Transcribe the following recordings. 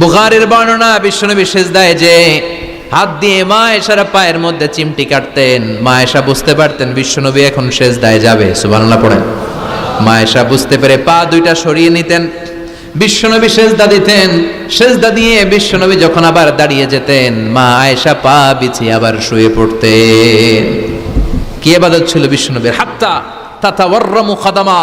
বুখারের বর্ণনা বিশ্বনবী সিজদায় যে হাত দিয়ে মা এসার পায়ের মধ্যে চিমটি কাটতেন, মা এসা বুঝতে পারতেন বিশ্বনবী এখন সেজদায় যাবে, সুবহানাল্লাহ পড়েন। মা এসা বুঝতে পেরে পা দুইটা সরিয়ে নিতেন, বিশ্বনবী সেজদা দিতেন, সেজদা দিয়ে বিশ্বনবী যখন আবার দাঁড়িয়ে যেতেন, মা আয়েশা পা বিছিয়ে আবার শুয়ে পড়তেন। কি এবাদত ছিল বিশ্বনবীর? হাত্তা তাতা ওয়ার্রামু খাদামা।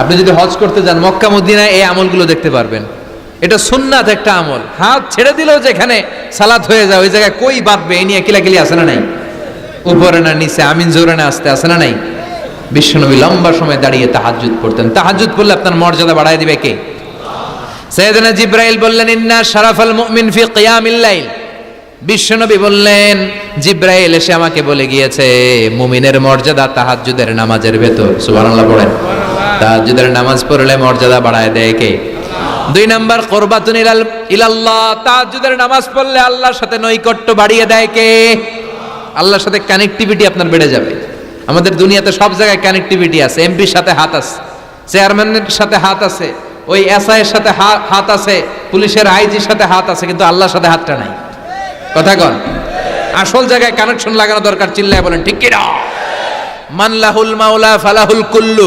আপনি যদি হজ করতে যান মক্কা, মদিনায় এই আমলগুলো দেখতে পারবেন। এটা সুন্নাত একটা আমল। হাত ছেড়ে দিলেও যেখানে সালাত হয়ে যায়, ওই জায়গায় কই বাঁধবে এই নিয়ে কিলাকিলি আছে না নাই? উপরে না নিচে, আমিন জোরে না আসতে আছে না নাই? বিশ্বনবী লম্বা সময় দাঁড়িয়ে তাহাজ্জুদ পড়তেন। তাহাজ্জুদ পড়লে আপনার মর্যাদা বাড়ায় দিবে কে? সৈয়দনা জিব্রাইল বললেন, ইন্না শারাফাল মুমিন ফি কিয়ামিল বিশ্বনবী বললেন, জিব্রাইল এসে আমাকে বলে গিয়েছে, মুমিনের মর্যাদা তাহাজ্জুদের নামাজের ভেতর। সুবহানাল্লাহ পড়েন। তাহাজ্জুদের নামাজ পড়লে মর্যাদা বাড়ায় দেয় কে? দুই নাম্বার, কোরবাতুন ইলাল, ইলাল্লাহ, তাহাজ্জুদের নামাজ পড়লে আল্লাহর সাথে নৈকট্য বাড়িয়ে দেয় কে? আল্লাহর সাথে কানেক্টিভিটি আপনার বেড়ে যাবে। আমাদের দুনিয়াতে সব জায়গায় কানেক্টিভিটি আছে এমপির সাথে হাত আছে চেয়ারম্যানের সাথে হাত আছে, ওই এসআই এর সাথে হাত আছে, পুলিশের আইজির সাথে হাত আছে, কিন্তু আল্লাহর সাথে হাতটা নাই। কথা কন। আসল জায়গায় কানেকশন লাগানো দরকার, চিল্লায় বলেন, ঠিক কিনা? মানলাহুল মাওলা ফালাহুল কুল্লু।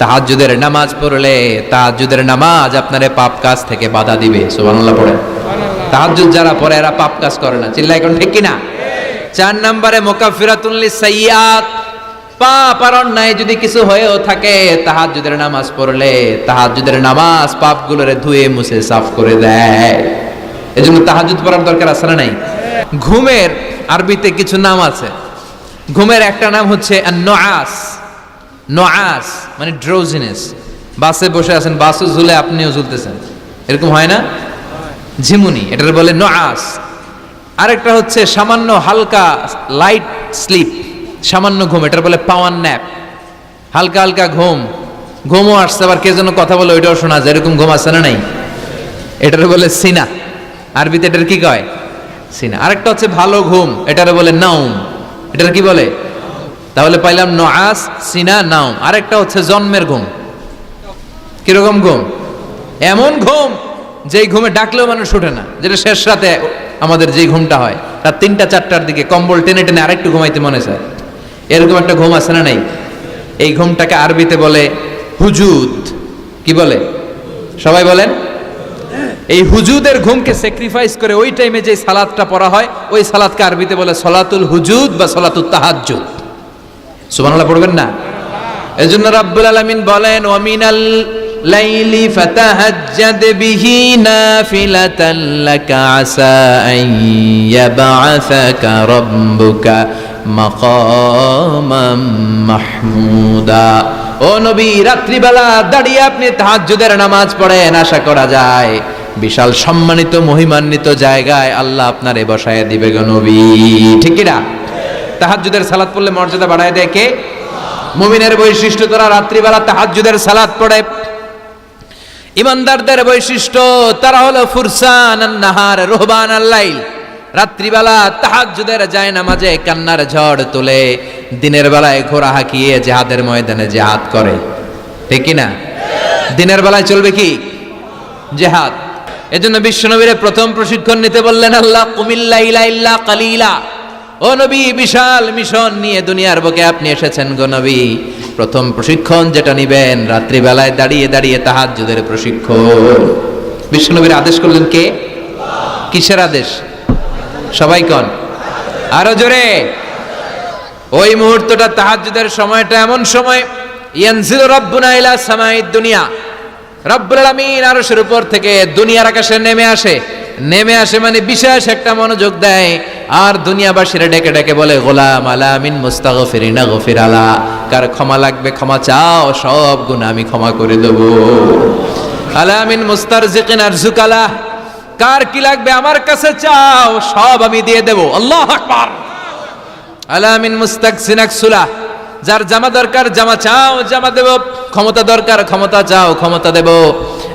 তাহাজ্জুদের নামাজ পড়লে তাহাজ্জুদের নামাজ আপনারে পাপ কাজ থেকে বাধা দিবে। সুবহানাল্লাহ পড়ে তাহাজ্জুদ যারা পড়ে এরা পাপ কাজ করে না। চিল্লাই এখন ঠিক কিনা? চার নম্বরে মোকাফিরাতুল সাইয়াত পাপ আর অন্যায় যদি কিছু হয়েও থাকে তাহাজ্জুদের নামাজ পড়লে তাহাজ্জুদের নামাজ পাপগুলোরে ধুয়ে মুছে সাফ করে দেয়। এজন্য তাহাজ্জুদ পড়ার দরকার আছে না নাই? ঘুমের আরবিতে কিছু নাম আছে। ঘুমের একটা নাম হচ্ছে নোয়াস নোয়াস। মানে ড্রোজিনেস বাসে বসে আছেন বাসও ঝুলে আপনিও ঝুলতেছেন। এরকম হয় না? ঝিমুনি এটার বলে নোয়াস। আরেকটা হচ্ছে সামান্য হালকা লাইট স্লিপ সামান্য ঘুম এটার বলে পাওয়ার ন্যাপ হালকা হালকা ঘুম। ঘুমও আসছে, আবার কে যেন কথা বলে ওইটাও শোনা যায়। এরকম ঘুম আসছে না নাই? এটার বলে সিনা। আরবিতে এটার কি কয়? সিনা। আরেকটা হচ্ছে ভালো ঘুম এটার বলে নাউম এটার কি বলে? তাহলে পাইলাম নআস সিনা নাউম আরেকটা হচ্ছে জন্মের ঘুম। কীরকম ঘুম? এমন ঘুম যেই ঘুমে ডাকলেও মানুষ ওঠে না, যেটা শেষ রাতে আমাদের যেই ঘুমটা হয়। রাত তিনটা, চারটার দিকে কম্বল টেনে টেনে আরেকটু ঘুমাইতে মনে চায়। এরকম একটা ঘুম আছে না নাই? এই ঘুমটাকে আরবিতে বলে হুজুদ। কি বলে? সবাই বলেন? এই হুজুদের ঘুমকে স্যাক্রিফাইস করে ওই টাইমে যে সালাদটা পড়া হয়, ওই সালাদকে আরবিতে বলে সলাতুল হুজুদ বা সলাতুল তাহাজ্জুদ। সুবহানাল্লাহ, পড়বেন না? এই এজন্য রাব্বুল আলামিন বলেন ওয়ামিনাল লাইলি ফাতাহাজ্জাদ বিহি নাফিলাতান লাকা আসা আন ইয়াবআসাকা রাব্বুকা মাকামাম মাহমুদা। ও নবী, রাত্রিবেলা দাঁড়িয়ে আপনি তাহাজ্জুদের নামাজ পড়েন, আশা করা যায় বিশাল সম্মানিত, মহিমান্বিত জায়গায় আল্লাহ আপনারে বসায় দিবে গো নবী। ঠিক কি না তাহাজ্জুদের সালাত পড়লে মর্যাদা বাড়ায় দেয় কে? মুমিনের বৈশিষ্ট্য তারা রাত্রিবেলা তাহাজ্জুদের সালাত পড়ে। ইমানদারদের বৈশিষ্ট্য তারা হলো ফুরসান নাহার, রোহবান আল্লাইল রাত্রিবেলা তাহাজ্জুদের যায় নামাজে কান্নার ঝড় তুলে। দিনের বেলায় ঘোড়া হাঁকিয়ে জেহাদের ময়দানে জেহাদ করে। ঠিক না দিনের বেলায় চলবে কি? জেহাদ। এজন্য বিশ্বনবীরে প্রথম প্রশিক্ষণ নিতে বললেন আল্লাহ কুমিল্লা ইলা ইল্লা কালিলা। ও নবী, বিশাল মিশন নিয়ে দুনিয়ার বুকে আপনি এসেছেন গো নবী। প্রথম প্রশিক্ষণ যেটা নিবেন, রাত্রিবেলায় দাঁড়িয়ে দাঁড়িয়ে তাহাজ্জুদের প্রশিক্ষণ। বিশ্বনবীর আদেশ করলেন কে? কিসের আদেশ? সবাই কন। আরও জোরে। ওই মুহূর্তটা তাহাজ্জুদের সময়টা এমন সময়। ইয়ানজিলু রাব্বুনা ইলা সামাইদ দুনিয়া। রব্বুল আলামিন আরশের উপর থেকে দুনিয়ার আকাশে নেমে আসে। নেমে আসে মানে বিশেষ একটা মনোযোগ দেয়। আর দুনিয়াবাসীরা ডেকে ডেকে বলে, গোলাম আলামিন মুস্তাগফিরিনা গফির আলা। কার ক্ষমা লাগবে, ক্ষমা চাও, সব গুণ আমি ক্ষমা করে দেব। আলামিন মুস্তারজিকিন আরজুকালা কার কি লাগবে আমার কাছে চাও, সব আমি দিয়ে দেব। আল্লাহ আকবার। আলামিন মুস্তাক সিনাকসুলা যার জামা দরকার, জামা চাও, জামা দেব। ক্ষমতা দরকার, ক্ষমতা চাও, ক্ষমতা দেব।